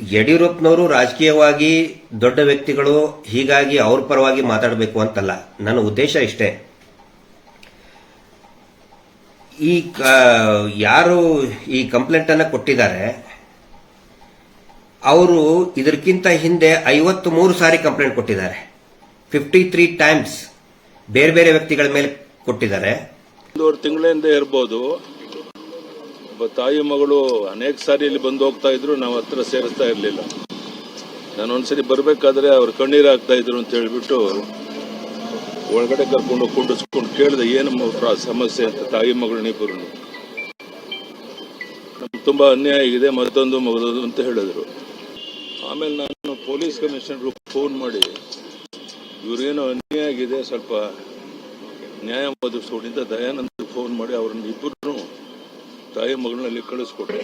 ಯಡಿಯೂರಪ್ಪನವರು ರಾಜಕೀಯವಾಗಿ ದೊಡ್ಡ ವ್ಯಕ್ತಿಗಳು, ಹೀಗಾಗಿ ಅವ್ರ ಪರವಾಗಿ ಮಾತಾಡಬೇಕು ಅಂತಲ್ಲ. ನನ್ನ ಉದ್ದೇಶ ಇಷ್ಟೇ. ಈ ಯಾರು ಈ ಕಂಪ್ಲೇಂಟ್ ಅನ್ನ ಕೊಟ್ಟಿದ್ದಾರೆ, ಅವರು ಇದಕ್ಕಿಂತ ಹಿಂದೆ ಐವತ್ತು ಮೂರು ಸಾರಿ ಕಂಪ್ಲೇಂಟ್ ಕೊಟ್ಟಿದ್ದಾರೆ. ಫಿಫ್ಟಿ ತ್ರೀ ಟೈಮ್ಸ್ ಬೇರೆ ಬೇರೆ ವ್ಯಕ್ತಿಗಳ ಮೇಲೆ ಕೊಟ್ಟಿದ್ದಾರೆ. ತಿಂಗಳಿಂದ ಇರ್ಬೋದು. ತಾಯಿ ಮಗಳು ಅನೇಕ ಸಾರಿ ಇಲ್ಲಿ ಬಂದು ಹೋಗ್ತಾ ಇದ್ರು, ನಾವು ಹತ್ರ ಸೇರಿಸ್ತಾ ಇರಲಿಲ್ಲ. ನಾನು ಒಂದ್ಸರಿ ಬರಬೇಕಾದ್ರೆ ಅವ್ರು ಕಣ್ಣೀರು ಹಾಕ್ತಾ ಇದ್ರು ಅಂತ ಹೇಳ್ಬಿಟ್ಟು ಒಳಗಡೆ ಕರ್ಕೊಂಡು ಕುಂಡಿಸ್ಕೊಂಡು ಕೇಳಿದೆ ಏನು ಸಮಸ್ಯೆ ಅಂತ ತಾಯಿ ಮಗಳನ್ನಿಬ್ಬರು ನಮ್ಗೆ ತುಂಬ ಅನ್ಯಾಯ ಆಗಿದೆ, ಮತ್ತೊಂದು ಮಗದೊಂದು ಅಂತ ಹೇಳಿದ್ರು. ಆಮೇಲೆ ನಾನು ಪೊಲೀಸ್ ಕಮಿಷನರ್ ಫೋನ್ ಮಾಡಿ ಇವ್ರಿಗೇನೋ ಅನ್ಯಾಯ ಆಗಿದೆ, ಸ್ವಲ್ಪ ನ್ಯಾಯ ಒದಗಿಸ್ಕೊಂಡಿದ್ದ ದಯಾನಂದ ಫೋನ್ ಮಾಡಿ ಅವ್ರನ್ನ ಇಬ್ಬರು ತಾಯಿ ಮಗಳನ್ನಲ್ಲಿ ಕಳಿಸ್ಕೊಟ್ಟೆ.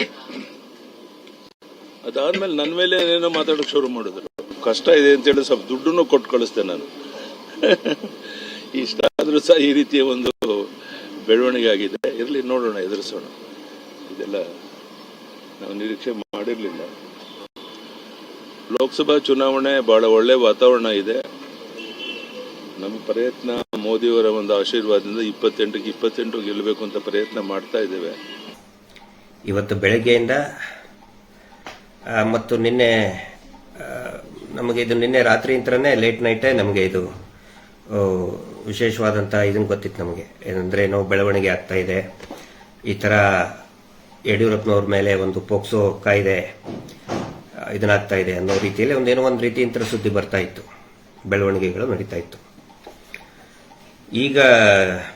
ಅದಾದ್ಮೇಲೆ ನನ್ನ ಮೇಲೆ ಏನೇನೋ ಮಾತಾಡೋಕೆ ಶುರು ಮಾಡಿದ್ರು. ಕಷ್ಟ ಇದೆ ಅಂತೇಳಿ ಸ್ವಲ್ಪ ದುಡ್ಡನ್ನು ಕೊಟ್ಟು ಕಳಿಸ್ತೇನೆ ನಾನು. ಇಷ್ಟ ಆದರೂ ಸಹ ಈ ರೀತಿಯ ಒಂದು ಬೆಳವಣಿಗೆ ಆಗಿದೆ. ಇರಲಿ, ನೋಡೋಣ, ಎದುರಿಸೋಣ. ಇದೆಲ್ಲ ನಾವು ನಿರೀಕ್ಷೆ ಮಾಡಿರಲಿಲ್ಲ. ಲೋಕಸಭಾ ಚುನಾವಣೆ ಬಹಳ ಒಳ್ಳೆ ವಾತಾವರಣ ಇದೆ. ನಮ್ಮ ಪ್ರಯತ್ನ ಮೋದಿಯವರ ಒಂದು ಆಶೀರ್ವಾದದಿಂದ ಇಪ್ಪತ್ತೆಂಟಕ್ಕೆ ಇಪ್ಪತ್ತೆಂಟು ಗೆಲ್ಲಬೇಕು ಅಂತ ಪ್ರಯತ್ನ ಮಾಡ್ತಾ ಇದ್ದೇವೆ. ಇವತ್ತು ಬೆಳಗ್ಗೆಯಿಂದ ಮತ್ತು ನಿನ್ನೆ ನಮಗೆ ಇದು ನಿನ್ನೆ ರಾತ್ರಿ ಅಂತರನೇ ಲೇಟ್ ನೈಟೇ ನಮಗೆ ಇದು ವಿಶೇಷವಾದಂಥ ಇದನ್ನು ಗೊತ್ತಿತ್ತು ನಮಗೆ. ಏನಂದ್ರೆ ಏನೋ ಬೆಳವಣಿಗೆ ಆಗ್ತಾ ಇದೆ. ಈ ಥರ ಯಡಿಯೂರಪ್ಪನವ್ರ ಮೇಲೆ ಒಂದು ಪೋಕ್ಸೋ ಕಾಯ್ದೆ ಇದನ್ನಾಗ್ತಾ ಇದೆ ಅನ್ನೋ ರೀತಿಯಲ್ಲಿ ಒಂದೇನೋ ಒಂದು ರೀತಿ ಇಂಥ ಸುದ್ದಿ ಬರ್ತಾ ಇತ್ತು. ಬೆಳವಣಿಗೆಗಳು ನಡೀತಾ ಇತ್ತು. ಈಗ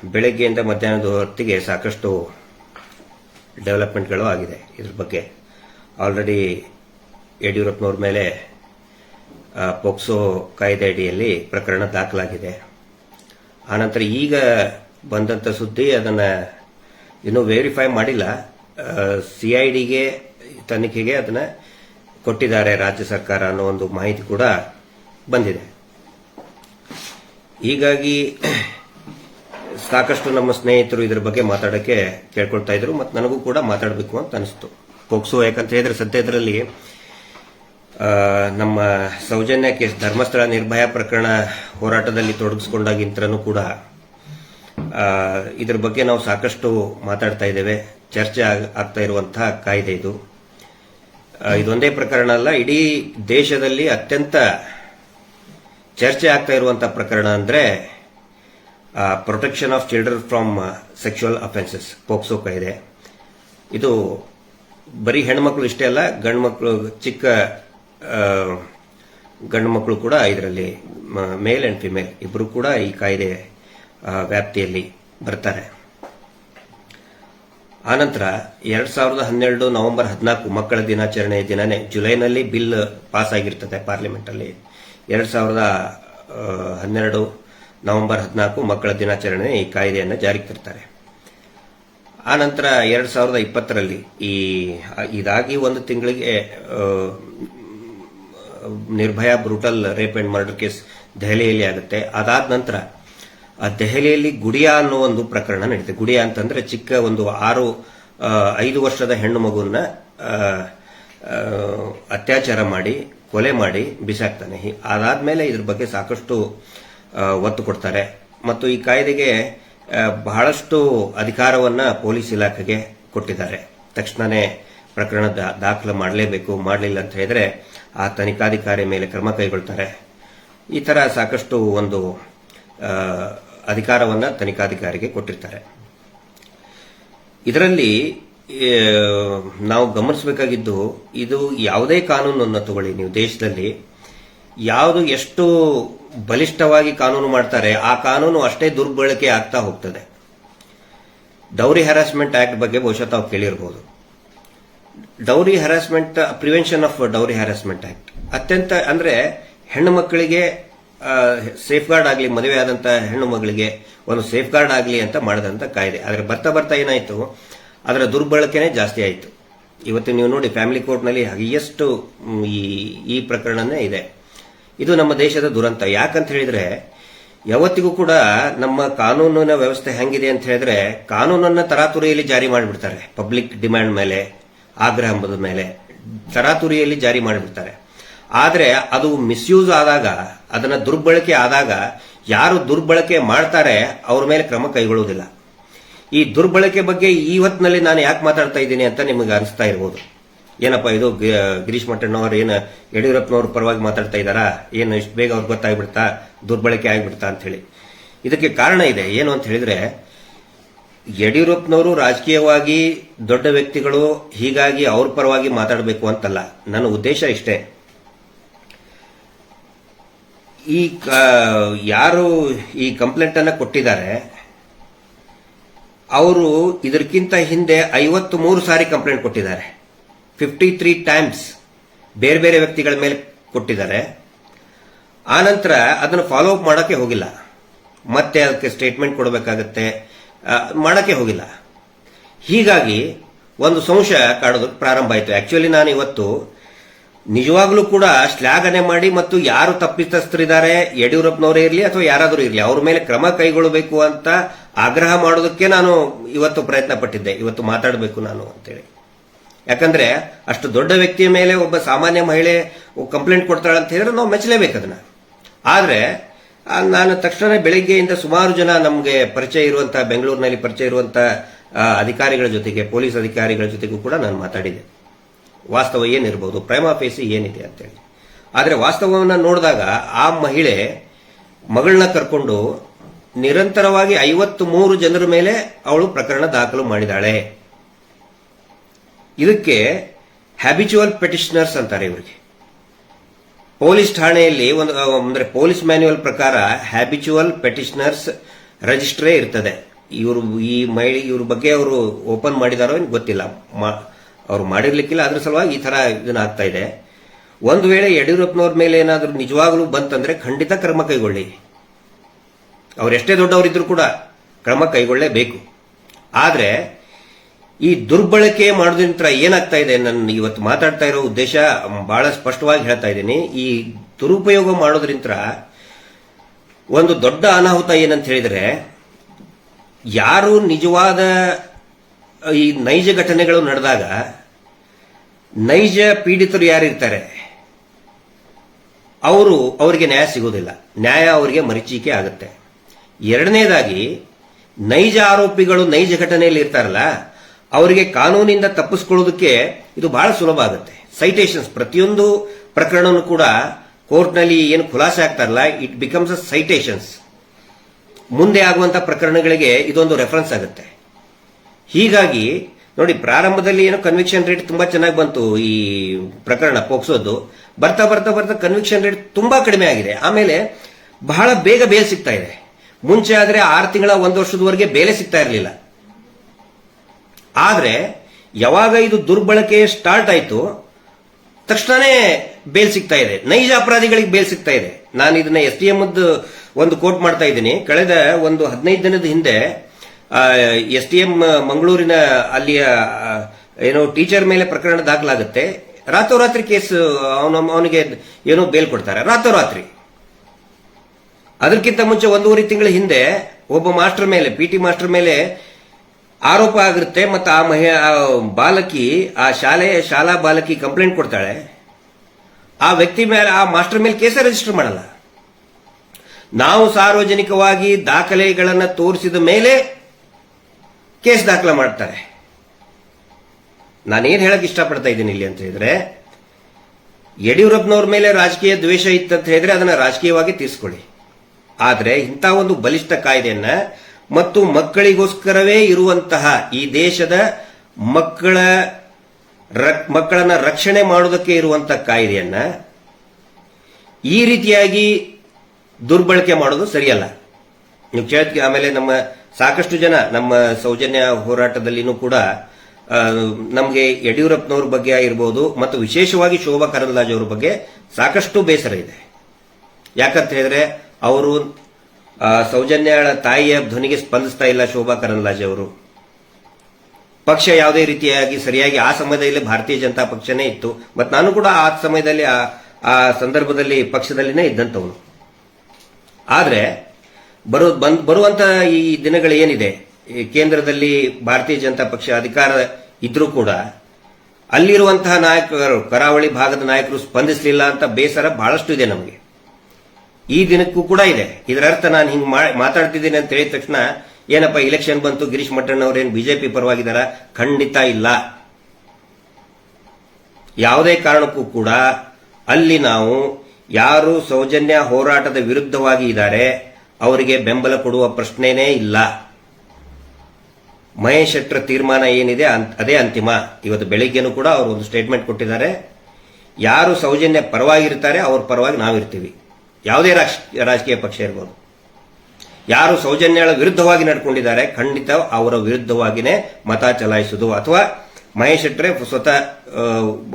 ಬೆಳಗ್ಗೆಯಿಂದ ಮಧ್ಯಾಹ್ನದ ಹೊತ್ತಿಗೆ ಸಾಕಷ್ಟು ಡೆವಲಪ್ಮೆಂಟ್ಗಳು ಆಗಿದೆ. ಇದ್ರ ಬಗ್ಗೆ ಆಲ್ರೆಡಿ ಯಡಿಯೂರಪ್ಪನವ್ರ ಮೇಲೆ ಪೊಕ್ಸೋ ಕಾಯ್ದೆ ಅಡಿಯಲ್ಲಿ ಪ್ರಕರಣ ದಾಖಲಾಗಿದೆ. ಆನಂತರ ಈಗ ಬಂದಂಥ ಸುದ್ದಿ ಅದನ್ನು ಇನ್ನೂ ವೆರಿಫೈ ಮಾಡಿಲ್ಲ. ಸಿ ಐ ಡಿಗೆ ತನಿಖೆಗೆ ಅದನ್ನು ಕೊಟ್ಟಿದ್ದಾರೆ ರಾಜ್ಯ ಸರ್ಕಾರ ಅನ್ನೋ ಒಂದು ಮಾಹಿತಿ ಕೂಡ ಬಂದಿದೆ. ಹೀಗಾಗಿ ಸಾಕಷ್ಟು ನಮ್ಮ ಸ್ನೇಹಿತರು ಇದ್ರ ಬಗ್ಗೆ ಮಾತಾಡಕ್ಕೆ ಕೇಳ್ಕೊಳ್ತಾ ಇದ್ರು ಮತ್ತು ನನಗೂ ಕೂಡ ಮಾತಾಡಬೇಕು ಅಂತ ಅನಿಸ್ತು. ಪೋಕ್ಸೋ ಯಾಕಂತ ಹೇಳಿದ್ರೆ ಸದ್ಯ ಇದರಲ್ಲಿ ನಮ್ಮ ಸೌಜನ್ಯ ಕೇಸ್, ಧರ್ಮಸ್ಥಳ ನಿರ್ಭಯ ಪ್ರಕರಣ ಹೋರಾಟದಲ್ಲಿ ತೊಡಗಿಸಿಕೊಂಡಾಗಿಂತರನು ಕೂಡ ಇದ್ರ ಬಗ್ಗೆ ನಾವು ಸಾಕಷ್ಟು ಮಾತಾಡ್ತಾ ಇದ್ದೇವೆ. ಚರ್ಚೆ ಆಗ್- ಆಗ್ತಾ ಇರುವಂತಹ ಕಾಯ್ದೆ ಇದು. ಇದೊಂದೇ ಪ್ರಕರಣ ಅಲ್ಲ, ಇಡೀ ದೇಶದಲ್ಲಿ ಅತ್ಯಂತ ಚರ್ಚೆ ಆಗ್ತಾ ಇರುವಂತಹ ಪ್ರಕರಣ ಅಂದ್ರೆ protection of children from sexual offences POCSO ಕಾಯ್ದೆ ಇದು. ಬರೀ ಹೆಣ್ಮಕ್ಳು ಇಷ್ಟೇ ಅಲ್ಲ ಗಂಡು ಮಕ್ಕಳು ಚಿಕ್ಕ ಗಂಡು ಮಕ್ಕಳು ಕೂಡ ಇದರಲ್ಲಿ ಮೇಲ್ ಅಂಡ್ ಫಿಮೇಲ್ ಇಬ್ಬರು ಕೂಡ ಈ ಕಾಯ್ದೆ ವ್ಯಾಪ್ತಿಯಲ್ಲಿ ಬರ್ತಾರೆ. ಆನಂತರ ಎರಡ್ ಸಾವಿರದ ಹನ್ನೆರಡು ನವೆಂಬರ್ ಹದಿನಾಲ್ಕು ಮಕ್ಕಳ ದಿನಾಚರಣೆಯ ದಿನನೇ ಜುಲೈನಲ್ಲಿ ಬಿಲ್ ಪಾಸ್ ಆಗಿರ್ತದೆ ಪಾರ್ಲಿಮೆಂಟ್ ಅಲ್ಲಿ ಎರಡ್ ಸಾವಿರದ ಹನ್ನೆರಡು ನವೆಂಬರ್ ಹದಿನಾಲ್ಕು ಮಕ್ಕಳ ದಿನಾಚರಣೆ ಈ ಕಾಯ್ದೆಯನ್ನು ಜಾರಿಗೆ ತರ್ತಾರೆ. ಆ ನಂತರ ಎರಡು ಸಾವಿರದ ಇಪ್ಪತ್ತರಲ್ಲಿ ಈ, ಇದಾಗಿ ಒಂದು ತಿಂಗಳಿಗೆ Nirbhaya brutal rape and murder case ದೆಹಲಿಯಲ್ಲಿ ಆಗುತ್ತೆ. ಅದಾದ ನಂತರ ಆ ದೆಹಲಿಯಲ್ಲಿ ಗುಡಿಯಾ ಅನ್ನೋ ಒಂದು ಪ್ರಕರಣ ನಡೀತದೆ ಗುಡಿಯಾ ಅಂತಂದ್ರೆ ಚಿಕ್ಕ ಒಂದು ಆರು ಐದು ವರ್ಷದ ಹೆಣ್ಣು ಮಗುವನ್ನ ಅತ್ಯಾಚಾರ ಮಾಡಿ, ಕೊಲೆ ಮಾಡಿ ಬಿಸಾಕ್ತಾನೆ. ಅದಾದ್ಮೇಲೆ ಇದ್ರ ಬಗ್ಗೆ ಸಾಕಷ್ಟು ಒತ್ತು ಕೊಡ್ತಾರೆ. ಮತ್ತು ಈ ಕಾಯ್ದೆಗೆ ಬಹಳಷ್ಟು ಅಧಿಕಾರವನ್ನ ಪೊಲೀಸ್ ಇಲಾಖೆಗೆ ಕೊಟ್ಟಿದ್ದಾರೆ. ತಕ್ಷಣನೇ ಪ್ರಕರಣ ದಾಖಲು ಮಾಡಲೇಬೇಕು, ಮಾಡಲಿಲ್ಲ ಅಂತ ಹೇಳಿದರೆ ಆ ತನಿಖಾಧಿಕಾರಿ ಮೇಲೆ ಕ್ರಮ ಕೈಗೊಳ್ತಾರೆ. ಈ ಥರ ಸಾಕಷ್ಟು ಒಂದು ಅಧಿಕಾರವನ್ನ ತನಿಖಾಧಿಕಾರಿಗೆ ಕೊಟ್ಟಿರ್ತಾರೆ. ಇದರಲ್ಲಿ ನಾವು ಗಮನಿಸಬೇಕಾಗಿದ್ದು, ಇದು ಯಾವುದೇ ಕಾನೂನನ್ನು ತಗೊಳ್ಳಿ. ನೀವು ದೇಶದಲ್ಲಿ ಯಾವುದು ಎಷ್ಟು ಬಲಿಷ್ಠವಾಗಿ ಕಾನೂನು ಮಾಡ್ತಾರೆ, ಆ ಕಾನೂನು ಅಷ್ಟೇ ದುರ್ಬಳಕೆ ಆಗ್ತಾ ಹೋಗ್ತದೆ. ಡೌರಿ ಹ್ಯಾರಾಸ್ಮೆಂಟ್ ಆಕ್ಟ್ ಬಗ್ಗೆ ಬಹುಶಃ ತಾವು ಕೇಳಿರಬಹುದು dowry harassment prevention of dowry harassment act ಅತ್ಯಂತ ಅಂದ್ರೆ ಹೆಣ್ಣು ಮಕ್ಕಳಿಗೆ ಸೇಫ್ ಗಾರ್ಡ್ ಆಗಲಿ, ಮದುವೆ ಆದಂತ ಹೆಣ್ಣು ಮಗಳಿಗೆ ಒಂದು ಸೇಫ್ ಗಾರ್ಡ್ ಆಗಲಿ ಅಂತ ಮಾಡಿದಂತ ಕಾಯ್ದೆ. ಆದರೆ ಬರ್ತಾ ಬರ್ತಾ ಏನಾಯ್ತು? ಅದರ ದುರ್ಬಳಕೆನೇ ಜಾಸ್ತಿ ಆಯಿತು. ಇವತ್ತು ನೀವು ನೋಡಿ ಫ್ಯಾಮಿಲಿ ಕೋರ್ಟ್ನಲ್ಲಿ ಹೈಯೆಸ್ಟ್ ಈ ಈ ಪ್ರಕರಣನೇ ಇದೆ. ಇದು ನಮ್ಮ ದೇಶದ ದುರಂತ. ಯಾಕಂತ ಹೇಳಿದ್ರೆ, ಯಾವತ್ತಿಗೂ ಕೂಡ ನಮ್ಮ ಕಾನೂನಿನ ವ್ಯವಸ್ಥೆ ಹೆಂಗಿದೆ ಅಂತ ಹೇಳಿದ್ರೆ, ಕಾನೂನನ್ನ ತರಾತುರಿಯಲ್ಲಿ ಜಾರಿ ಮಾಡಿಬಿಡ್ತಾರೆ. ಪಬ್ಲಿಕ್ ಡಿಮ್ಯಾಂಡ್ ಮೇಲೆ, ಆಗ್ರಹ ಎಂಬುದ ಮೇಲೆ ತರಾತುರಿಯಲ್ಲಿ ಜಾರಿ ಮಾಡಿಬಿಡ್ತಾರೆ. ಆದರೆ ಅದು ಮಿಸ್ಯೂಸ್ ಆದಾಗ, ಅದನ್ನ ದುರ್ಬಳಕೆ ಆದಾಗ ಯಾರು ದುರ್ಬಳಕೆ ಮಾಡ್ತಾರೆ, ಅವ್ರ ಮೇಲೆ ಕ್ರಮ ಕೈಗೊಳ್ಳುವುದಿಲ್ಲ. ಈ ದುರ್ಬಳಕೆ ಬಗ್ಗೆ ಈ ಹೊತ್ತಿನಲ್ಲಿ ನಾನು ಯಾಕೆ ಮಾತಾಡ್ತಾ ಇದ್ದೀನಿ ಅಂತ ನಿಮಗೆ ಅನಿಸ್ತಾ ಇರ್ಬೋದು. ಏನಪ್ಪ ಇದು ಗಿರೀಶ್ ಮಠಣ್ಣವ್ರು ಏನು ಯಡಿಯೂರಪ್ಪನವ್ರ ಪರವಾಗಿ ಮಾತಾಡ್ತಾ ಇದ್ದಾರಾ? ಏನು ಇಷ್ಟು ಬೇಗ ಅವ್ರಿಗೆ ಗೊತ್ತಾಗ್ಬಿಡ್ತಾ? ದುರ್ಬಳಕೆ ಆಗ್ಬಿಡ್ತಾ ಅಂತ ಹೇಳಿ. ಇದಕ್ಕೆ ಕಾರಣ ಇದೆ. ಏನು ಅಂತ ಹೇಳಿದ್ರೆ, ಯಡಿಯೂರಪ್ಪನವರು ರಾಜಕೀಯವಾಗಿ ದೊಡ್ಡ ವ್ಯಕ್ತಿಗಳು, ಹೀಗಾಗಿ ಅವ್ರ ಪರವಾಗಿ ಮಾತಾಡಬೇಕು ಅಂತಲ್ಲ. ನನ್ನ ಉದ್ದೇಶ ಇಷ್ಟೇ. ಈ ಯಾರು ಈ ಕಂಪ್ಲೇಂಟ್ ಅನ್ನ ಕೊಟ್ಟಿದ್ದಾರೆ, ಅವರು ಇದಕ್ಕಿಂತ ಹಿಂದೆ ಐವತ್ತು ಮೂರು ಸಾರಿ ಕಂಪ್ಲೇಂಟ್ ಕೊಟ್ಟಿದ್ದಾರೆ. ಫಿಫ್ಟಿ ತ್ರೀ ಟೈಮ್ಸ್ ಬೇರೆ ಬೇರೆ ವ್ಯಕ್ತಿಗಳ ಮೇಲೆ ಕೊಟ್ಟಿದ್ದಾರೆ. ಆನಂತರ ಅದನ್ನು ಫಾಲೋ ಅಪ್ ಮಾಡೋಕ್ಕೆ ಹೋಗಿಲ್ಲ. ಮತ್ತೆ ಅದಕ್ಕೆ ಸ್ಟೇಟ್ಮೆಂಟ್ ಕೊಡಬೇಕಾಗತ್ತೆ. ಮಾಡೋಕ್ಕೆ ಹೋಗಿಲ್ಲ. ಹೀಗಾಗಿ ಒಂದು ಸಂಶಯ ಕಾಡೋದು ಪ್ರಾರಂಭ ಆಯಿತು. ಆಕ್ಚುಲಿ ನಾನು ಇವತ್ತು ನಿಜವಾಗ್ಲೂ ಕೂಡ ಶ್ಲಾಘನೆ ಮಾಡಿ ಮತ್ತು ಯಾರು ತಪ್ಪಿತಸ್ಥರಿದ್ದಾರೆ, ಯಡಿಯೂರಪ್ಪನವರೇ ಇರಲಿ ಅಥವಾ ಯಾರಾದರೂ ಇರಲಿ, ಅವ್ರ ಮೇಲೆ ಕ್ರಮ ಕೈಗೊಳ್ಳಬೇಕು ಅಂತ ಆಗ್ರಹ ಮಾಡೋದಕ್ಕೆ ನಾನು ಇವತ್ತು ಪ್ರಯತ್ನ ಪಟ್ಟಿದ್ದೆ ಇವತ್ತು ಮಾತಾಡಬೇಕು ನಾನು ಅಂತೇಳಿ. ಯಾಕಂದ್ರೆ ಅಷ್ಟು ದೊಡ್ಡ ವ್ಯಕ್ತಿಯ ಮೇಲೆ ಒಬ್ಬ ಸಾಮಾನ್ಯ ಮಹಿಳೆ ಕಂಪ್ಲೇಂಟ್ ಕೊಡ್ತಾಳೆ ಅಂತ ಹೇಳಿದ್ರೆ ನಾವು ಮೆಚ್ಚಲೇಬೇಕು ಅದನ್ನ. ಆದ್ರೆ ನಾನು ತಕ್ಷಣ ಬೆಳಿಗ್ಗೆಯಿಂದ ಸುಮಾರು ಜನ ನಮಗೆ ಪರಿಚಯ ಇರುವಂತ, ಬೆಂಗಳೂರಿನಲ್ಲಿ ಪರಿಚಯ ಇರುವಂತ ಅಧಿಕಾರಿಗಳ ಜೊತೆಗೆ, ಪೊಲೀಸ್ ಅಧಿಕಾರಿಗಳ ಜೊತೆಗೂ ಕೂಡ ನಾನು ಮಾತಾಡಿದೆ ವಾಸ್ತವ ಏನಿರ್ಬೋದು ಪ್ರೇಮ ಫೇಸಿ ಏನಿದೆ ಅಂತೇಳಿ. ಆದರೆ ವಾಸ್ತವವನ್ನು ನೋಡಿದಾಗ ಆ ಮಹಿಳೆ ಮಗಳನ್ನ ಕರ್ಕೊಂಡು ನಿರಂತರವಾಗಿ ಐವತ್ತು ಮೂರು ಜನರ ಮೇಲೆ ಅವಳು ಪ್ರಕರಣ ದಾಖಲು ಮಾಡಿದಾಳೆ. ಇದಕ್ಕೆ ಹ್ಯಾಬಿಚುವಲ್ ಪೆಟಿಷನರ್ಸ್ ಅಂತಾರೆ ಇವರಿಗೆ. ಪೊಲೀಸ್ ಠಾಣೆಯಲ್ಲಿ ಒಂದು ಅಂದ್ರೆ ಪೊಲೀಸ್ ಮ್ಯಾನ್ಯುವಲ್ ಪ್ರಕಾರ ಹ್ಯಾಬಿಚುವಲ್ ಪೆಟಿಷನರ್ಸ್ ರಿಜಿಸ್ಟ್ರೇ ಇರ್ತದೆ. ಇವರು, ಈ ಮಹಿಳೆ, ಇವ್ರ ಬಗ್ಗೆ ಅವರು ಓಪನ್ ಮಾಡಿದಾರೋ ಏನು ಗೊತ್ತಿಲ್ಲ. ಅವ್ರು ಮಾಡಿರ್ಲಿಕ್ಕಿಲ್ಲ, ಅದ್ರ ಸಲುವಾಗಿ ಈ ತರ ಇದನ್ನ ಆಗ್ತಾ ಇದೆ. ಒಂದು ವೇಳೆ ಯಡಿಯೂರಪ್ಪನವ್ರ ಮೇಲೆ ಏನಾದರೂ ನಿಜವಾಗ್ಲೂ ಬಂತಂದ್ರೆ ಖಂಡಿತ ಕ್ರಮ ಕೈಗೊಳ್ಳಿ. ಎಷ್ಟೇ ದೊಡ್ಡವರಿದ್ರು ಕೂಡ ಕ್ರಮ ಕೈಗೊಳ್ಳಲೇಬೇಕು ಆದ್ರೆ ಈ ದುರ್ಬಳಕೆ ಮಾಡೋದ್ರಿಂದ ಏನಾಗ್ತಾ ಇದೆ ನನ್ನ ಇವತ್ತು ಮಾತಾಡ್ತಾ ಇರೋ ಉದ್ದೇಶ ಬಹಳ ಸ್ಪಷ್ಟವಾಗಿ ಹೇಳ್ತಾ ಇದ್ದೀನಿ. ಈ ದುರುಪಯೋಗ ಮಾಡೋದ್ರಿಂದ ಒಂದು ದೊಡ್ಡ ಅನಾಹುತ ಏನಂತ ಹೇಳಿದರೆ, ಯಾರು ನಿಜವಾದ ಈ ನೈಜ ಘಟನೆಗಳು ನಡೆದಾಗ ನೈಜ ಪೀಡಿತರು ಯಾರಿರ್ತಾರೆ, ಅವರು ಅವರಿಗೆ ನ್ಯಾಯ ಸಿಗೋದಿಲ್ಲ. ನ್ಯಾಯ ಅವರಿಗೆ ಮರೀಚಿಕೆ ಆಗುತ್ತೆ. ಎರಡನೇದಾಗಿ, ನೈಜ ಆರೋಪಿಗಳು ನೈಜ ಘಟನೆಯಲ್ಲಿ ಇರ್ತಾರಲ್ಲ ಅವರಿಗೆ ಕಾನೂನಿಂದ ತಪ್ಪಿಸ್ಕೊಳ್ಳೋದಕ್ಕೆ ಇದು ಬಹಳ ಸುಲಭ ಆಗುತ್ತೆ. ಸೈಟೇಷನ್ಸ್ ಪ್ರತಿಯೊಂದು ಪ್ರಕರಣನೂ ಕೂಡ ಕೋರ್ಟ್ನಲ್ಲಿ ಏನು ಖುಲಾಸೆ ಆಗ್ತಾರಲ್ಲ ಇಟ್ ಬಿಕಮ್ಸ್ ಅ ಸೈಟೇಷನ್ಸ್ ಮುಂದೆ ಆಗುವಂತ ಪ್ರಕರಣಗಳಿಗೆ ಇದೊಂದು ರೆಫರೆನ್ಸ್ ಆಗುತ್ತೆ. ಹೀಗಾಗಿ, ನೋಡಿ, ಪ್ರಾರಂಭದಲ್ಲಿ ಏನೋ ಕನ್ವಿಕ್ಷನ್ ರೇಟ್ ತುಂಬಾ ಚೆನ್ನಾಗಿ ಬಂತು ಈ ಪ್ರಕರಣ, ಪೋಕ್ಸೋದು. ಬರ್ತಾ ಬರ್ತಾ ಬರ್ತಾ ಕನ್ವಿಕ್ಷನ್ ರೇಟ್ ತುಂಬಾ ಕಡಿಮೆ ಆಗಿದೆ. ಆಮೇಲೆ ಬಹಳ ಬೇಗ ಬೇಲ್ ಸಿಗ್ತಾ ಇದೆ. ಮುಂಚೆ ಆದರೆ ಆರು ತಿಂಗಳ, ಒಂದು ವರ್ಷದವರೆಗೆ ಬೇಲೆ ಸಿಗ್ತಾ ಇರಲಿಲ್ಲ. ಆದ್ರೆ ಯಾವಾಗ ಇದು ದುರ್ಬಳಕೆ ಸ್ಟಾರ್ಟ್ ಆಯಿತು, ತಕ್ಷಣನೇ ಬೇಲ್ ಸಿಗ್ತಾ ಇದೆ. ನೈಜ ಅಪರಾಧಿಗಳಿಗೆ ಬೇಲ್ ಸಿಗ್ತಾ ಇದೆ. ನಾನು ಇದನ್ನ ಎಸ್ ಡಿ ಒಂದು ಕೋಟ್ ಮಾಡ್ತಾ ಇದ್ದೀನಿ. ಕಳೆದ ಒಂದು ಹದಿನೈದು ದಿನದ ಹಿಂದೆ ಎಸ್ ಡಿ ಎಂ ಮಂಗಳೂರಿನ ಅಲ್ಲಿಯ ಏನೋ ಟೀಚರ್ ಮೇಲೆ ಪ್ರಕರಣ ದಾಖಲಾಗುತ್ತೆ. ರಾತ್ರೋರಾತ್ರಿ ಕೇಸ್, ಅವನು, ಅವನಿಗೆ ಏನೋ ಬೇಲ್ ಕೊಡ್ತಾರೆ. ರಾತ್ರೋರಾತ್ರಿ ಅದಕ್ಕಿಂತ ಮುಂಚೆ ಒಂದೂವರೆ ತಿಂಗಳ ಹಿಂದೆ ಒಬ್ಬ ಮಾಸ್ಟರ್ ಮೇಲೆ ಪಿ ಟಿ ಮಾಸ್ಟರ್ ಮೇಲೆ ಆರೋಪ ಆಗಿರುತ್ತೆ ಮತ್ತು ಆ ಮಹಿ ಬಾಲಕಿ, ಆ ಶಾಲೆಯ ಶಾಲಾ ಬಾಲಕಿ ಕಂಪ್ಲೇಂಟ್ ಕೊಡ್ತಾಳೆ. ಆ ವ್ಯಕ್ತಿ ಮೇಲೆ, ಆ ಮಾಸ್ಟರ್ ಮೇಲೆ ಕೇಸ ರಿಜಿಸ್ಟರ್ ಮಾಡಲ್ಲ. ನಾವು ಸಾರ್ವಜನಿಕವಾಗಿ ದಾಖಲೆಗಳನ್ನು ತೋರಿಸಿದ ಮೇಲೆ ಕೇಸ್ ದಾಖಲೆ ಮಾಡ್ತಾರೆ. ನಾನೇನು ಹೇಳಕ್ ಇಷ್ಟಪಡ್ತಾ ಇದ್ದೀನಿ ಇಲ್ಲಿ ಅಂತ ಹೇಳಿದ್ರೆ, ಯಡಿಯೂರಪ್ಪನವ್ರ ಮೇಲೆ ರಾಜಕೀಯ ದ್ವೇಷ ಇತ್ತಂತ ಹೇಳಿದ್ರೆ ಅದನ್ನು ರಾಜಕೀಯವಾಗಿ ತೀರಿಸ್ಕೊಳ್ಳಿ. ಆದರೆ ಇಂಥ ಒಂದು ಬಲಿಷ್ಠ ಕಾಯ್ದೆಯನ್ನ ಮತ್ತು ಮಕ್ಕಳಿಗೋಸ್ಕರವೇ ಇರುವಂತಹ ಈ ದೇಶದ ಮಕ್ಕಳ ಮಕ್ಕಳನ್ನ ರಕ್ಷಣೆ ಮಾಡೋದಕ್ಕೆ ಇರುವಂತಹ ಕಾಯ್ದೆಯನ್ನ ಈ ರೀತಿಯಾಗಿ ದುರ್ಬಳಕೆ ಮಾಡೋದು ಸರಿಯಲ್ಲ. ನೀವು ಆಮೇಲೆ ನಮ್ಮ ಸಾಕಷ್ಟು ಜನ ನಮ್ಮ ಸೌಜನ್ಯ ಹೋರಾಟದಲ್ಲಿನೂ ಕೂಡ ನಮಗೆ ಯಡಿಯೂರಪ್ಪನವ್ರ ಬಗ್ಗೆ ಆಗಿರ್ಬೋದು ಮತ್ತು ವಿಶೇಷವಾಗಿ ಶೋಭಾ ಕರಂದ್ಲಾಜ್ ಅವ್ರ ಬಗ್ಗೆ ಸಾಕಷ್ಟು ಬೇಸರ ಇದೆ. ಯಾಕಂತ ಹೇಳಿದ್ರೆ, ಅವರು ಸೌಜನ್ಯಳ ತಾಯಿಯ ಧ್ವನಿಗೆ ಸ್ಪಂದಿಸ್ತಾ ಇಲ್ಲ ಶೋಭಾ ಕರಂದ್ಲಾಜೆ ಅವರು. ಪಕ್ಷ ಯಾವುದೇ ರೀತಿಯಾಗಿ ಸರಿಯಾಗಿ ಆ ಸಮಯದಲ್ಲಿ ಭಾರತೀಯ ಜನತಾ ಪಕ್ಷನೇ ಇತ್ತು. ಮತ್ತು ನಾನು ಕೂಡ ಆ ಸಮಯದಲ್ಲಿ ಆ- ಸಂದರ್ಭದಲ್ಲಿ ಪಕ್ಷದಲ್ಲಿನೇ ಇದ್ದಂಥವನು. ಆದರೆ, ಬರೋ, ಬಂದ್, ಬರುವಂತ ಈ ದಿನಗಳು ಏನಿದೆ? ಕೇಂದ್ರದಲ್ಲಿ ಭಾರತೀಯ ಜನತಾ ಪಕ್ಷ ಅಧಿಕಾರ ಇದ್ರೂ ಕೂಡ ಅಲ್ಲಿರುವಂತಹ ನಾಯಕರು, ಕರಾವಳಿ ಭಾಗದ ನಾಯಕರು ಸ್ಪಂದಿಸಲಿಲ್ಲ ಅಂತ ಬೇಸರ ಬಹಳಷ್ಟು ಇದೆ ನಮಗೆ. ಈ ದಿನಕ್ಕೂ ಕೂಡ ಇದೆ. ಇದರ ಅರ್ಥ ನಾನು ಹಿಂಗ್ ಮಾತಾಡ್ತಿದ್ದೀನಿ ಅಂತ ಹೇಳಿದ ತಕ್ಷಣ, ಏನಪ್ಪ ಇಲೆಕ್ಷನ್ ಬಂತು, ಗಿರೀಶ್ ಮಟ್ಟಣ್ಣ ಅವರೇನು ಬಿಜೆಪಿ ಪರವಾಗಿದ್ದಾರ? ಖಂಡಿತ ಇಲ್ಲ. ಯಾವುದೇ ಕಾರಣಕ್ಕೂ ಕೂಡ ಅಲ್ಲಿ ನಾವು ಯಾರು ಸೌಜನ್ಯ ಹೋರಾಟದ ವಿರುದ್ಧವಾಗಿ ಇದ್ದಾರೆ, ಅವರಿಗೆ ಬೆಂಬಲ ಕೊಡುವ ಪ್ರಶ್ನೆನೇ ಇಲ್ಲ. ಮಹೇಶ್ ಶೆಟ್ಟರ್ ತೀರ್ಮಾನ ಏನಿದೆ ಅದೇ ಅಂತಿಮ. ಇವತ್ತು ಬೆಳಿಗ್ಗೆನೂ ಕೂಡ ಅವರು ಒಂದು ಸ್ಟೇಟ್ಮೆಂಟ್ ಕೊಟ್ಟಿದ್ದಾರೆ. ಯಾರು ಸೌಜನ್ಯ ಪರವಾಗಿರ್ತಾರೆ, ಅವ್ರ ಪರವಾಗಿ ನಾವಿರ್ತೀವಿ. ಯಾವುದೇ ರಾಜ್- ರಾಜಕೀಯ ಪಕ್ಷ ಇರ್ಬೋದು. ಯಾರು ಸೌಜನ್ಯಗಳ ವಿರುದ್ಧವಾಗಿ ನಡ್ಕೊಂಡಿದ್ದಾರೆ, ಖಂಡಿತ ಅವರ ವಿರುದ್ಧವಾಗಿನೇ ಮತ ಚಲಾಯಿಸುವುದು. ಅಥವಾ ಮಹೇಶ್ ಶೆಟ್ಟರೆ ಸ್ವತಃ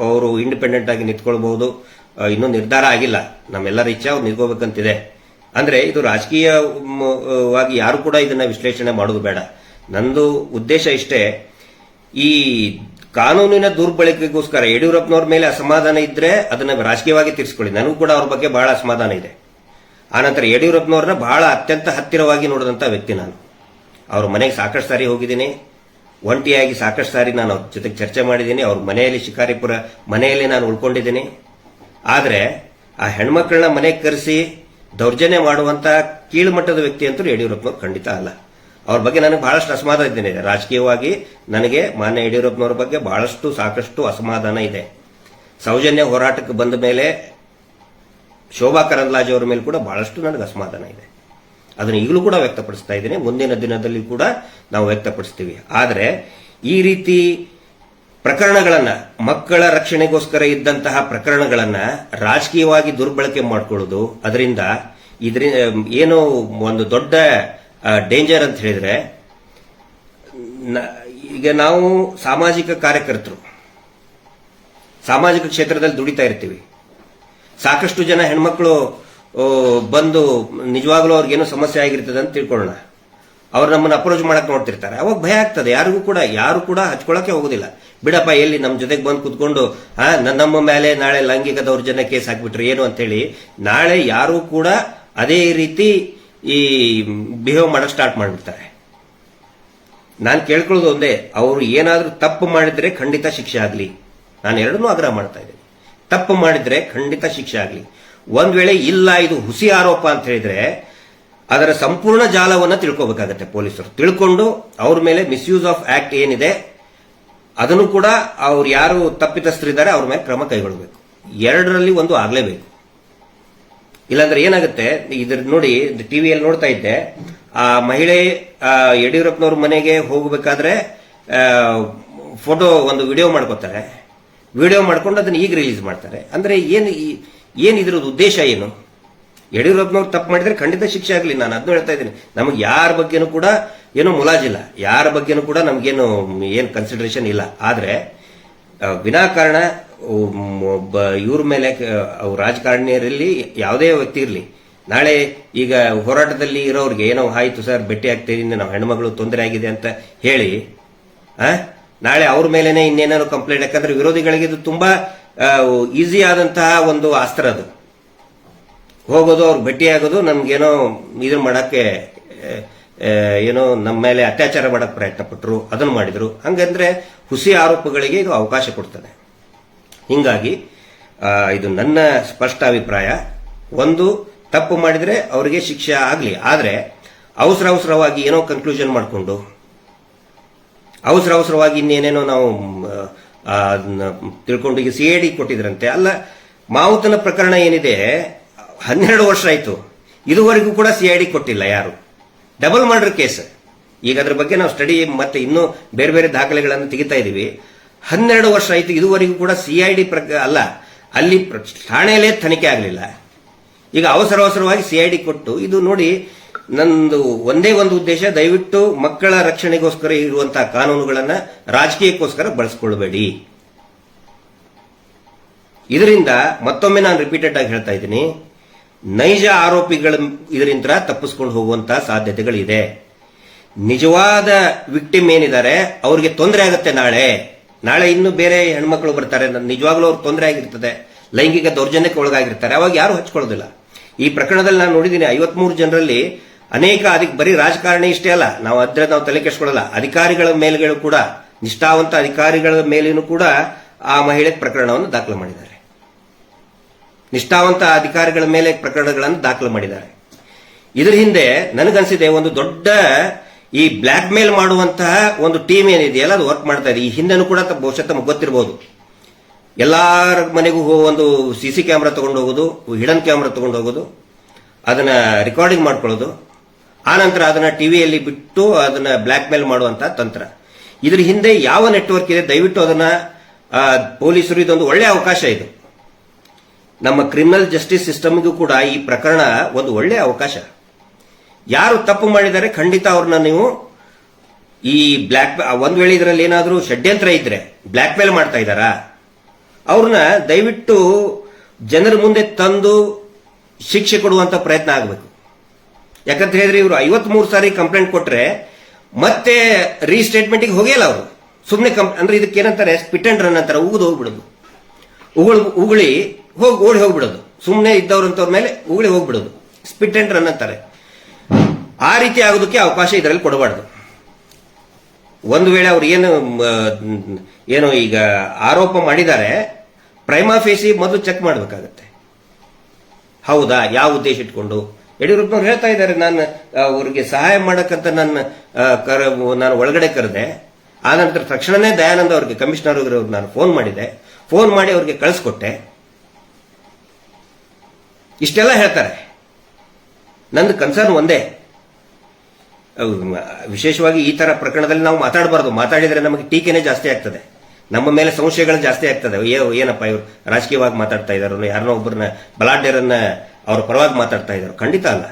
ಅವರು ಇಂಡಿಪೆಂಡೆಂಟ್ ಆಗಿ ನಿಂತ್ಕೊಳ್ಬಹುದು. ಇನ್ನೂ ನಿರ್ಧಾರ ಆಗಿಲ್ಲ. ನಮ್ಮೆಲ್ಲರ ಇಚ್ಛೆ ಅವ್ರು ನಿಂತ್ಕೋಬೇಕಂತಿದೆ ಅಂದ್ರೆ ಇದು ರಾಜಕೀಯವಾಗಿ ಯಾರು ಕೂಡ ಇದನ್ನ ವಿಶ್ಲೇಷಣೆ ಮಾಡೋದು ಬೇಡ. ನಂದು ಉದ್ದೇಶ ಇಷ್ಟೇ, ಈ ಕಾನೂನಿನ ದುರ್ಬಳಕೆಗೋಸ್ಕರ ಯಡಿಯೂರಪ್ಪನವ್ರ ಮೇಲೆ ಅಸಮಾಧಾನ ಇದ್ರೆ ಅದನ್ನ ರಾಜಕೀಯವಾಗಿ ತೀರಿಸ್ಕೊಳ್ಳಿ. ನನಗೂ ಕೂಡ ಅವ್ರ ಬಗ್ಗೆ ಬಹಳ ಅಸಮಾಧಾನ ಇದೆ. ಆನಂತರ ಯಡಿಯೂರಪ್ಪನವ್ರನ್ನ ಬಹಳ ಅತ್ಯಂತ ಹತ್ತಿರವಾಗಿ ನೋಡಿದಂಥ ವ್ಯಕ್ತಿ ನಾನು. ಅವ್ರ ಮನೆಗೆ ಸಾಕಷ್ಟು ಸಾರಿ ಹೋಗಿದ್ದೀನಿ. ಒಂಟಿಯಾಗಿ ಸಾಕಷ್ಟು ಸಾರಿ ನಾನು ಅವ್ರ ಜೊತೆಗೆ ಚರ್ಚೆ ಮಾಡಿದ್ದೀನಿ. ಅವ್ರ ಮನೆಯಲ್ಲಿ ಶಿಕಾರಿಪುರ ಮನೆಯಲ್ಲಿ ನಾನು ಉಳ್ಕೊಂಡಿದ್ದೀನಿ. ಆದರೆ ಆ ಹೆಣ್ಮಕ್ಳನ್ನ ಮನೆಗೆ ಕರೆಸಿ ದೌರ್ಜನ್ಯ ಮಾಡುವಂತ ಕೀಳುಮಟ್ಟದ ವ್ಯಕ್ತಿ ಅಂತೂ ಯಡಿಯೂರಪ್ಪನವ್ರು ಖಂಡಿತ ಅಲ್ಲ. ಅವ್ರ ಬಗ್ಗೆ ನನಗೆ ಬಹಳಷ್ಟು ಅಸಮಾಧಾನ ಇದ್ದೇನೆ ರಾಜಕೀಯವಾಗಿ ನನಗೆ ಮಾನ್ಯ ಯಡಿಯೂರಪ್ಪನವ್ರ ಬಗ್ಗೆ ಬಹಳಷ್ಟು ಸಾಕಷ್ಟು ಅಸಮಾಧಾನ ಇದೆ. ಸೌಜನ್ಯ ಹೋರಾಟಕ್ಕೆ ಬಂದ ಮೇಲೆ ಶೋಭಾ ಕರಂದ್ಲಾಜೆ ಅವರ ಮೇಲೆ ಕೂಡ ಬಹಳಷ್ಟು ನನಗೆ ಅಸಮಾಧಾನ ಇದೆ. ಅದನ್ನು ಈಗಲೂ ಕೂಡ ವ್ಯಕ್ತಪಡಿಸ್ತಾ ಇದ್ದೀನಿ. ಮುಂದಿನ ದಿನದಲ್ಲಿ ಕೂಡ ನಾವು ವ್ಯಕ್ತಪಡಿಸ್ತೀವಿ. ಆದರೆ ಈ ರೀತಿ ಪ್ರಕರಣಗಳನ್ನ, ಮಕ್ಕಳ ರಕ್ಷಣೆಗೋಸ್ಕರ ಇದ್ದಂತಹ ಪ್ರಕರಣಗಳನ್ನ ರಾಜಕೀಯವಾಗಿ ದುರ್ಬಳಕೆ ಮಾಡಿಕೊಳ್ಳೋದು, ಅದರಿಂದ ಇದರಿಂದ ಏನು ಒಂದು ದೊಡ್ಡ ಡೇಂಜರ್ ಅಂತ ಹೇಳಿದ್ರೆ ಈಗ ನಾವು ಸಾಮಾಜಿಕ ಕಾರ್ಯಕರ್ತರು, ಸಾಮಾಜಿಕ ಕ್ಷೇತ್ರದಲ್ಲಿ ದುಡಿತಾ ಇರ್ತೀವಿ. ಸಾಕಷ್ಟು ಜನ ಹೆಣ್ಮಕ್ಳು ಬಂದು ನಿಜವಾಗ್ಲೂ ಅವ್ರಿಗೇನು ಸಮಸ್ಯೆ ಆಗಿರ್ತದೆ ಅಂತ ತಿಳ್ಕೊಳ್ಳೋಣ. ಅವ್ರು ನಮ್ಮನ್ನ ಅಪ್ರೋಚ್ ಮಾಡಕ್ ನೋಡ್ತಿರ್ತಾರೆ. ಅವಾಗ ಭಯ ಆಗ್ತದೆ. ಯಾರಿಗೂ ಕೂಡ, ಯಾರು ಕೂಡ ಹಚ್ಕೊಳಕ್ಕೆ ಹೋಗೋದಿಲ್ಲ. ಬಿಡಪ್ಪ, ಎಲ್ಲಿ ನಮ್ಮ ಜೊತೆಗೆ ಬಂದು ಕುತ್ಕೊಂಡು ಹಾ ನಮ್ಮ ಮೇಲೆ ನಾಳೆ ಲೈಂಗಿಕ ದೌರ್ಜನ್ಯ ಕೇಸ್ ಹಾಕ್ಬಿಟ್ರಿ, ಏನು ಅಂತೇಳಿ ನಾಳೆ ಯಾರು ಕೂಡ ಅದೇ ರೀತಿ ಈ ಬಿಹೇವ್ ಮಾಡಕ್ ಸ್ಟಾರ್ಟ್ ಮಾಡಿಬಿಡ್ತಾರೆ. ನಾನು ಕೇಳ್ಕೊಳ್ಳೋದು ಒಂದೇ, ಅವರು ಏನಾದರೂ ತಪ್ಪು ಮಾಡಿದ್ರೆ ಖಂಡಿತ ಶಿಕ್ಷೆ ಆಗಲಿ. ನಾನು ಎರಡನ್ನೂ ಆಗ್ರಹ ಮಾಡ್ತಾ ಇದ್ದೀನಿ. ತಪ್ಪು ಮಾಡಿದ್ರೆ ಖಂಡಿತ ಶಿಕ್ಷೆ ಆಗಲಿ. ಒಂದ್ ವೇಳೆ ಇಲ್ಲ, ಇದು ಹುಸಿ ಆರೋಪ ಅಂತ ಹೇಳಿದ್ರೆ ಅದರ ಸಂಪೂರ್ಣ ಜಾಲವನ್ನು ತಿಳ್ಕೋಬೇಕಾಗತ್ತೆ ಪೊಲೀಸರು. ತಿಳ್ಕೊಂಡು ಅವ್ರ ಮೇಲೆ ಮಿಸ್ಯೂಸ್ ಆಫ್ ಆಕ್ಟ್ ಏನಿದೆ, ಅದನ್ನು ಕೂಡ ಅವ್ರು ಯಾರು ತಪ್ಪಿತಸ್ಥರಿದ್ದಾರೆ ಅವ್ರ ಮೇಲೆ ಕ್ರಮ ಕೈಗೊಳ್ಳಬೇಕು. ಎರಡರಲ್ಲಿ ಒಂದು ಆಗಲೇಬೇಕು. ಇಲ್ಲಾಂದ್ರೆ ಏನಾಗುತ್ತೆ, ಇದ್ರ ನೋಡಿ ಟಿವಿಯಲ್ಲಿ ನೋಡ್ತಾ ಇದ್ದೆ, ಆ ಮಹಿಳೆ ಯಡಿಯೂರಪ್ಪನವ್ರ ಮನೆಗೆ ಹೋಗಬೇಕಾದ್ರೆ ಫೋಟೋ ಒಂದು ವಿಡಿಯೋ ಮಾಡ್ಕೋತಾರೆ. ವಿಡಿಯೋ ಮಾಡ್ಕೊಂಡು ಅದನ್ನ ಈಗ ರಿಲೀಸ್ ಮಾಡ್ತಾರೆ. ಅಂದ್ರೆ ಏನು ಏನ್ ಇದ್ರದ್ದು ಉದ್ದೇಶ ಏನು? ಯಡಿಯೂರಪ್ಪನವ್ರು ತಪ್ಪು ಮಾಡಿದ್ರೆ ಖಂಡಿತ ಶಿಕ್ಷೆ ಆಗಲಿ. ನಾನು ಅದನ್ನು ಹೇಳ್ತಾ ಇದ್ದೀನಿ. ನಮಗೆ ಯಾರ ಬಗ್ಗೆನೂ ಕೂಡ ಏನೂ ಮುಲಾಜಿಲ್ಲ. ಯಾರ ಬಗ್ಗೆನೂ ಕೂಡ ನಮಗೇನು ಏನು ಕನ್ಸಿಡರೇಷನ್ ಇಲ್ಲ. ಆದ್ರೆ ವಿನಾಕಾರಣ ಇವ್ರ ಮೇಲೆ ರಾಜಕಾರಣಿಯರಲ್ಲಿ ಯಾವುದೇ ವ್ಯಕ್ತಿ ಇರಲಿ. ನಾಳೆ ಈಗ ಹೋರಾಟದಲ್ಲಿ ಇರೋರಿಗೆ ಏನೋ, ಆಯಿತು ಸರ್, ಭೇಟಿ ಆಗ್ತೀರಿ ನಾವು ಹೆಣ್ಮಗಳು ತೊಂದರೆ ಆಗಿದೆ ಅಂತ ಹೇಳಿ, ಆ ನಾಳೆ ಅವ್ರ ಮೇಲೇನೆ ಇನ್ನೇನಾದ್ರು ಕಂಪ್ಲೇಂಟ್ ಯಾಕಂದ್ರೆ ವಿರೋಧಿಗಳಿಗೆ ಇದು ತುಂಬಾ ಈಸಿ ಆದಂತಹ ಒಂದು ಅಸ್ತ್ರ ಅದು. ಹೋಗೋದು, ಅವ್ರು ಭೇಟಿಯಾಗೋದು, ನಮ್ಗೇನೋ ಇದು ಮಾಡಕ್ಕೆ ಏನೋ ನಮ್ಮ ಮೇಲೆ ಅತ್ಯಾಚಾರ ಮಾಡಕ್ಕೆ ಪ್ರಯತ್ನ ಪಟ್ಟರು ಅದನ್ನು ಮಾಡಿದ್ರು. ಹಂಗಂದ್ರೆ ಹುಸಿ ಆರೋಪಗಳಿಗೆ ಇದು ಅವಕಾಶ ಕೊಡ್ತದೆ. ಹಿಂಗಾಗಿ ಇದು ನನ್ನ ಸ್ಪಷ್ಟ ಅಭಿಪ್ರಾಯ. ಒಂದು, ತಪ್ಪು ಮಾಡಿದ್ರೆ ಅವರಿಗೆ ಶಿಕ್ಷೆ ಆಗಲಿ. ಆದರೆ, ಅವಸರ ಅವಸರವಾಗಿ ಏನೋ ಕನ್ಕ್ಲೂಷನ್ ಮಾಡಿಕೊಂಡು ಅವಸರ ಅವಸರವಾಗಿ ಇನ್ನೇನೇನೋ ನಾವು ತಿಳ್ಕೊಂಡು ಈಗ ಸಿ ಐ ಡಿ ಕೊಟ್ಟಿದ್ರಂತೆ. ಅಲ್ಲ, ಮಾವುತನ ಪ್ರಕರಣ ಏನಿದೆ, ಹನ್ನೆರಡು ವರ್ಷ ಆಯ್ತು. ಇದುವರೆಗೂ ಕೂಡ ಸಿ ಐ ಡಿ ಕೊಟ್ಟಿಲ್ಲ ಯಾರು. ಡಬಲ್ ಮರ್ಡರ್ ಕೇಸ್ ಈಗ ಅದ್ರ ಬಗ್ಗೆ ನಾವು ಸ್ಟಡಿ ಮತ್ತೆ ಇನ್ನೂ ಬೇರೆ ಬೇರೆ ದಾಖಲೆಗಳನ್ನು ತೆಗಿತಾ ಇದೀವಿ. ಹನ್ನೆರಡು ವರ್ಷ ಆಯ್ತು, ಇದುವರೆಗೂ ಕೂಡ ಸಿ ಐ ಡಿ ಅಲ್ಲ, ಅಲ್ಲಿ ಠಾಣೆಯಲ್ಲೇ ತನಿಖೆ ಆಗಲಿಲ್ಲ. ಈಗ ಅವಸರ ಅವಸರವಾಗಿ ಸಿ ಐ ಡಿ ಕೊಟ್ಟು, ಇದು ನೋಡಿ ನಂದು ಒಂದೇ ಒಂದು ಉದ್ದೇಶ, ದಯವಿಟ್ಟು ಮಕ್ಕಳ ರಕ್ಷಣೆಗೋಸ್ಕರ ಇರುವಂತಹ ಕಾನೂನುಗಳನ್ನ ರಾಜಕೀಯಕ್ಕೋಸ್ಕರ ಬಳಸ್ಕೊಳ್ಬೇಡಿ. ಇದರಿಂದ ಮತ್ತೊಮ್ಮೆ ನಾನು ರಿಪೀಟೆಡ್ ಆಗಿ ಹೇಳ್ತಾ ಇದ್ದೀನಿ. ನೈಜ ಆರೋಪಿಗಳ ಇದರಿಂದ ತಪ್ಪಿಸ್ಕೊಂಡು ಹೋಗುವಂತಹ ಸಾಧ್ಯತೆಗಳಿದೆ. ನಿಜವಾದ ವಿಕ್ಟಿಮ್ ಏನಿದ್ದಾರೆ, ಅವ್ರಿಗೆ ತೊಂದರೆ ಆಗುತ್ತೆ ನಾಳೆ. ನಾಳೆ ಇನ್ನು ಬೇರೆ ಹೆಣ್ಮಕ್ಳು ಬರ್ತಾರೆ, ನಿಜವಾಗ್ಲೂ ಅವ್ರ ತೊಂದರೆ ಆಗಿರ್ತದೆ. ಲೈಂಗಿಕ ದೌರ್ಜನ್ಯಕ್ಕೆ ಒಳಗಾಗಿರ್ತಾರೆ. ಅವಾಗ ಯಾರು ಹಚ್ಕೊಳ್ಳೋದಿಲ್ಲ. ಈ ಪ್ರಕರಣದಲ್ಲಿ ನಾನು ನೋಡಿದ್ದೀನಿ, ಐವತ್ಮೂರು ಜನರಲ್ಲಿ ಅನೇಕ ಅದಕ್ಕೆ ಬರೀ ರಾಜಕಾರಣಿ ಇಷ್ಟೇ ಅಲ್ಲ, ನಾವು ಅದ್ರ ನಾವು ತಲೆ ಕೆಡಿಸ್ಕೊಳ್ಳಲ್ಲ ಅಧಿಕಾರಿಗಳ ಮೇಲ್ಗಳು ಕೂಡ, ನಿಷ್ಠಾವಂತ ಅಧಿಕಾರಿಗಳ ಮೇಲೇನು ಕೂಡ ಆ ಮಹಿಳೆ ಪ್ರಕರಣವನ್ನು ದಾಖಲು ಮಾಡಿದ್ದಾರೆ. ನಿಷ್ಠಾವಂತ ಅಧಿಕಾರಿಗಳ ಮೇಲೆ ಪ್ರಕರಣಗಳನ್ನು ದಾಖಲು ಮಾಡಿದ್ದಾರೆ. ಇದರ ಹಿಂದೆ ನನಗನ್ಸಿದೆ, ಒಂದು ದೊಡ್ಡ ಈ ಬ್ಲ್ಯಾಕ್ ಮೇಲ್ ಮಾಡುವಂತಹ ಒಂದು ಟೀಮ್ ಏನಿದೆಯಲ್ಲ, ಅದು ವರ್ಕ್ ಮಾಡ್ತಾ ಇದೆ. ಈ ಹಿಂದೆನೂ ಕೂಡ ಬಹುಶಃ ತಮಗೆ ಗೊತ್ತಿರಬಹುದು ಎಲ್ಲಾರ ಮನೆಗೂ ಒಂದು ಸಿ ಸಿ ಕ್ಯಾಮ್ರಾ ತಗೊಂಡು ಹೋಗೋದು, ಹಿಡನ್ ಕ್ಯಾಮ್ರಾ ತಗೊಂಡು ಹೋಗೋದು, ಅದನ್ನ ರೆಕಾರ್ಡಿಂಗ್ ಮಾಡ್ಕೊಳ್ಳೋದು. ಆನಂತರ ಅದನ್ನ ಟಿವಿಯಲ್ಲಿ ಬಿಟ್ಟು ಅದನ್ನ ಬ್ಲಾಕ್ ಮೇಲ್ ಮಾಡುವಂತಹ ತಂತ್ರ. ಇದ್ರ ಹಿಂದೆ ಯಾವ ನೆಟ್ವರ್ಕ್ ಇದೆ? ದಯವಿಟ್ಟು ಅದನ್ನ ಪೊಲೀಸರು, ಇದೊಂದು ಒಳ್ಳೆ ಅವಕಾಶ ಇದು. ನಮ್ಮ ಕ್ರಿಮಿನಲ್ ಜಸ್ಟಿಸ್ ಸಿಸ್ಟಮ್ಗೂ ಕೂಡ ಈ ಪ್ರಕರಣ ಒಂದು ಒಳ್ಳೆ ಅವಕಾಶ. ಯಾರು ತಪ್ಪು ಮಾಡಿದರೆ ಖಂಡಿತ ಅವ್ರನ್ನ ನೀವು ಈ ಬ್ಲಾಕ್ ಒಂದ್ ವೇಳೆ ಇದರಲ್ಲಿ ಏನಾದರೂ ಷಡ್ಯಂತ್ರ ಇದ್ರೆ ಬ್ಲಾಕ್ ಮೇಲ್ ಮಾಡ್ತಾ ಇದ್ದಾರಾ? ಅವ್ರನ್ನ ದಯವಿಟ್ಟು ಜನರ ಮುಂದೆ ತಂದು ಶಿಕ್ಷೆ ಕೊಡುವಂತ ಪ್ರಯತ್ನ ಆಗಬೇಕು. ಯಾಕಂತ ಹೇಳಿದ್ರೆ ಇವರು ಐವತ್ಮೂರು ಸಾರಿ ಕಂಪ್ಲೇಂಟ್ ಕೊಟ್ರೆ ಮತ್ತೆ ರೀಸ್ಟೇಟ್ಮೆಂಟ್ಗೆ ಹೋಗಿಲ್ಲ ಅವರು. ಸುಮ್ಮನೆ ಅಂದ್ರೆ ಇದಕ್ಕೆ ಏನಂತಾರೆ ಸ್ಪಿಟ್ ಅಂಡ್ ರನ್ ಅಂತಾರೆ, ಉಗುದು ಹೋಗ್ಬಿಡುದು. ಉಗುಳು, ಉಗುಳಿ ಹೋಗಿ, ಓಡಿ ಹೋಗ್ಬಿಡೋದು. ಸುಮ್ಮನೆ ಇದ್ದವ್ರಂತವ್ರ ಮೇಲೆ ಉಗುಳಿ ಹೋಗ್ಬಿಡೋದು. ಸ್ಪಿಟ್ ಅಂಡ್ ರನ್ ಅಂತಾರೆ. ಆ ರೀತಿ ಆಗೋದಕ್ಕೆ ಅವಕಾಶ ಇದರಲ್ಲಿ ಕೊಡಬಾರ್ದು. ಒಂದು ವೇಳೆ ಅವ್ರು ಏನು ಏನು ಈಗ ಆರೋಪ ಮಾಡಿದ್ದಾರೆ ಪ್ರೈಮಾ ಫೇಸಿ ಮೊದಲು ಚೆಕ್ ಮಾಡಬೇಕಾಗತ್ತೆ. ಹೌದಾ? ಯಾವ ಉದ್ದೇಶ ಇಟ್ಕೊಂಡು? ಯಡಿಯೂರಪ್ಪನವ್ರು ಹೇಳ್ತಾ ಇದ್ದಾರೆ, ನಾನು ಅವ್ರಿಗೆ ಸಹಾಯ ಮಾಡಕ್ಕಂತ ನನ್ನ ಕರ, ನಾನು ಒಳಗಡೆ ಕರೆದೆ. ಆ ನಂತರ ತಕ್ಷಣನೇ ದಯಾನಂದ ಅವ್ರಿಗೆ ಕಮಿಷನರ್ ನಾನು ಫೋನ್ ಮಾಡಿದೆ. ಫೋನ್ ಮಾಡಿ ಅವ್ರಿಗೆ ಕಳಿಸ್ಕೊಟ್ಟೆ. ಇಷ್ಟೆಲ್ಲ ಹೇಳ್ತಾರೆ. ನಂದು ಕನ್ಸರ್ನ್ ಒಂದೇ. ವಿಶೇಷವಾಗಿ ಈ ತರ ಪ್ರಕರಣದಲ್ಲಿ ನಾವು ಮಾತಾಡಬಾರ್ದು. ಮಾತಾಡಿದ್ರೆ ನಮಗೆ ಟೀಕೆನೇ ಜಾಸ್ತಿ ಆಗ್ತದೆ. ನಮ್ಮ ಮೇಲೆ ಸಂಶಯಗಳು ಜಾಸ್ತಿ ಆಗ್ತದೆ. ಏನಪ್ಪ ಇವರು ರಾಜಕೀಯವಾಗಿ ಮಾತಾಡ್ತಾ ಇದಾರೋ ಯಾರನ್ನೋ ಒಬ್ಬರನ್ನ ಬಲಾಢ್ಯರನ್ನ ಅವ್ರ ಪರವಾಗಿ ಮಾತಾಡ್ತಾ ಇದ್ದಾರೆ. ಖಂಡಿತ ಅಲ್ಲ.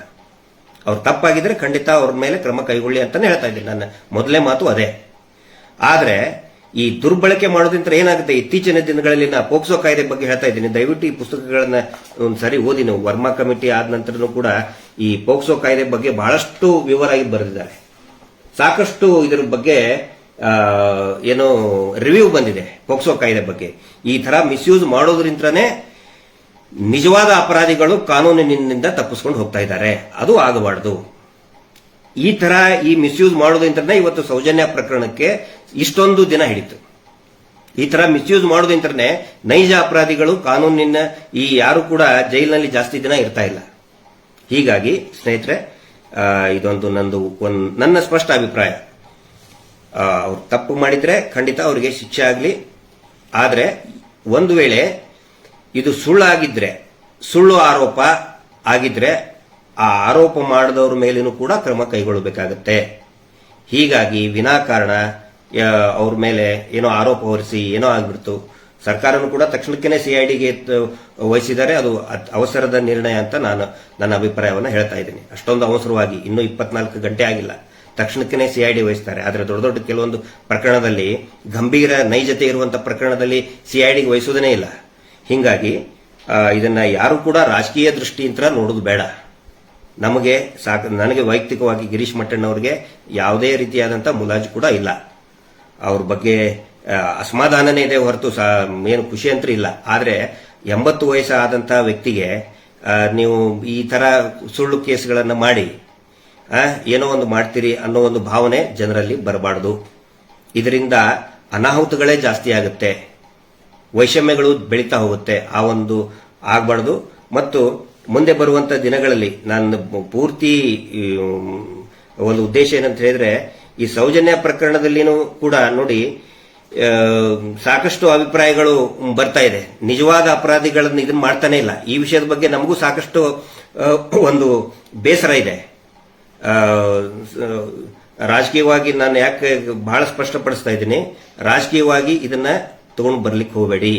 ಅವ್ರು ತಪ್ಪಾಗಿದ್ರೆ ಖಂಡಿತ ಅವ್ರ ಮೇಲೆ ಕ್ರಮ ಕೈಗೊಳ್ಳಿ ಅಂತಾನೆ ಹೇಳ್ತಾ ಇದ್ದೀನಿ. ನನ್ನ ಮೊದಲೇ ಮಾತು ಅದೇ. ಆದ್ರೆ ಈ ದುರ್ಬಳಕೆ ಮಾಡೋದ್ರಿಂದ ಏನಾಗುತ್ತೆ? ಇತ್ತೀಚಿನ ದಿನಗಳಲ್ಲಿ ನಾ ಪೋಕ್ಸೋ ಕಾಯ್ದೆ ಬಗ್ಗೆ ಹೇಳ್ತಾ ಇದ್ದೀನಿ. ದಯವಿಟ್ಟು ಈ ಪುಸ್ತಕಗಳನ್ನ ಒಂದ್ಸರಿ ಓದಿ ನೀವು. ವರ್ಮಾ ಕಮಿಟಿ ಆದ ನಂತರನೂ ಕೂಡ ಈ ಪೋಕ್ಸೋ ಕಾಯ್ದೆ ಬಗ್ಗೆ ಬಹಳಷ್ಟು ವಿವರವಾಗಿ ಬರೆದಿದ್ದಾರೆ. ಸಾಕಷ್ಟು ಇದರ ಬಗ್ಗೆ ಏನು ರಿವ್ಯೂ ಬಂದಿದೆ ಪೋಕ್ಸೋ ಕಾಯ್ದೆ ಬಗ್ಗೆ. ಈ ತರ ಮಿಸ್ಯೂಸ್ ಮಾಡೋದ್ರಿಂದನೇ ನಿಜವಾದ ಅಪರಾಧಿಗಳು ಕಾನೂನಿನಿಂದ ತಪ್ಪಿಸ್ಕೊಂಡು ಹೋಗ್ತಾ ಇದ್ದಾರೆ. ಅದು ಆಗಬಾರ್ದು. ಈ ತರ ಈ ಮಿಸ್ಯೂಸ್ ಮಾಡೋದ್ರಿಂದನೇ ಇವತ್ತು ಸೌಜನ್ಯ ಪ್ರಕರಣಕ್ಕೆ ಇಷ್ಟೊಂದು ದಿನ ಹಿಡಿತು. ಈ ತರ ಮಿಸ್ಯೂಸ್ ಮಾಡೋದಿಂತ್ರನೇ ನೈಜ ಅಪರಾಧಿಗಳು ಕಾನೂನಿನ ಈ ಯಾರು ಕೂಡ ಜೈಲಿನಲ್ಲಿ ಜಾಸ್ತಿ ದಿನ ಇರ್ತಾ ಇಲ್ಲ. ಹೀಗಾಗಿ, ಸ್ನೇಹಿತರೆ ಇದೊಂದು ನಂದು ನನ್ನ ಸ್ಪಷ್ಟ ಅಭಿಪ್ರಾಯ. ಅವ್ರು ತಪ್ಪು ಮಾಡಿದ್ರೆ ಖಂಡಿತ ಅವರಿಗೆ ಶಿಕ್ಷೆ ಆಗಲಿ. ಆದರೆ, ಒಂದು ವೇಳೆ ಇದು ಸುಳ್ಳಾಗಿದ್ರೆ, ಸುಳ್ಳು ಆರೋಪ ಆಗಿದ್ರೆ, ಆ ಆರೋಪ ಮಾಡಿದವ್ರ ಮೇಲೂ ಕೂಡ ಕ್ರಮ ಕೈಗೊಳ್ಳಬೇಕಾಗತ್ತೆ. ಹೀಗಾಗಿ ವಿನಾಕಾರಣ ಅವ್ರ ಮೇಲೆ ಏನೋ ಆರೋಪ ಹೊರಿಸಿ, ಏನೋ ಆಗ್ಬಿಡ್ತು. ಸರ್ಕಾರನು ಕೂಡ ತಕ್ಷಣಕ್ಕೇನೆ ಸಿಐಡಿಗೆ ವಹಿಸಿದರೆ ಅದು ಅವಸರದ ನಿರ್ಣಯ ಅಂತ ನಾನು ನನ್ನ ಅಭಿಪ್ರಾಯವನ್ನು ಹೇಳ್ತಾ ಇದ್ದೀನಿ. ಅಷ್ಟೊಂದು ಅವಸರವಾಗಿ, ಇನ್ನೂ ಇಪ್ಪತ್ನಾಲ್ಕು ಗಂಟೆ ಆಗಿಲ್ಲ. ತಕ್ಷಣಕ್ಕೇನೆ ಸಿಐಡಿ ವಹಿಸ್ತಾರೆ. ಆದರೆ ದೊಡ್ಡ ದೊಡ್ಡ ಕೆಲವೊಂದು ಪ್ರಕರಣದಲ್ಲಿ ಗಂಭೀರ ನೈಜತೆ ಇರುವಂತಹ ಪ್ರಕರಣದಲ್ಲಿ ಸಿಐಡಿಗೆ ವಹಿಸುವುದೇ ಇಲ್ಲ. ಹಿಂಗಾಗಿ ಇದನ್ನ ಯಾರು ಕೂಡ ರಾಜಕೀಯ ದೃಷ್ಟಿಯಿಂದ ನೋಡೋದು ಬೇಡ. ನಮಗೆ ಸಾಕ, ನನಗೆ ವೈಯಕ್ತಿಕವಾಗಿ ಗಿರೀಶ್ ಮಟ್ಟಣ್ಣವ್ರಿಗೆ ಯಾವುದೇ ರೀತಿಯಾದಂಥ ಮುಲಾಜು ಕೂಡ ಇಲ್ಲ. ಅವ್ರ ಬಗ್ಗೆ ಅಸಮಾಧಾನನೇ ಇದೆ ಹೊರತು ಏನು ಖುಷಿ ಅಂತೂ ಇಲ್ಲ. ಆದರೆ ಎಂಬತ್ತು ವಯಸ್ಸಾದಂಥ ವ್ಯಕ್ತಿಗೆ ನೀವು ಈ ತರ ಸುಳ್ಳು ಕೇಸ್ಗಳನ್ನು ಮಾಡಿ ಏನೋ ಒಂದು ಮಾಡ್ತೀರಿ ಅನ್ನೋ ಒಂದು ಭಾವನೆ ಜನರಲ್ಲಿ ಬರಬಾರ್ದು. ಇದರಿಂದ ಅನಾಹುತಗಳೇ ಜಾಸ್ತಿ ಆಗುತ್ತೆ. ವೈಷಮ್ಯಗಳು ಬೆಳೀತಾ ಹೋಗುತ್ತೆ. ಆ ಒಂದು ಆಗಬಾರ್ದು. ಮತ್ತು ಮುಂದೆ ಬರುವಂತ ದಿನಗಳಲ್ಲಿ ನಾನು ಪೂರ್ತಿ ಒಂದು ಉದ್ದೇಶ ಏನಂತ ಹೇಳಿದ್ರೆ, ಈ ಸೌಜನ್ಯ ಪ್ರಕರಣದಲ್ಲಿನೂ ಕೂಡ ನೋಡಿ ಸಾಕಷ್ಟು ಅಭಿಪ್ರಾಯಗಳು ಬರ್ತಾ ಇದೆ. ನಿಜವಾದ ಅಪರಾಧಿಗಳನ್ನು ಇದನ್ನ ಮಾಡ್ತಾನೆ ಇಲ್ಲ. ಈ ವಿಷಯದ ಬಗ್ಗೆ ನಮಗೂ ಸಾಕಷ್ಟು ಒಂದು ಬೇಸರ ಇದೆ. ರಾಜಕೀಯವಾಗಿ ನಾನು ಯಾಕೆ ಬಹಳ ಸ್ಪಷ್ಟಪಡಿಸ್ತಾ ಇದ್ದೀನಿ. ರಾಜಕೀಯವಾಗಿ ಇದನ್ನ ತಗೊಂಡು ಬರ್ಲಿಕ್ಕೆ ಹೋಗಬೇಡಿ.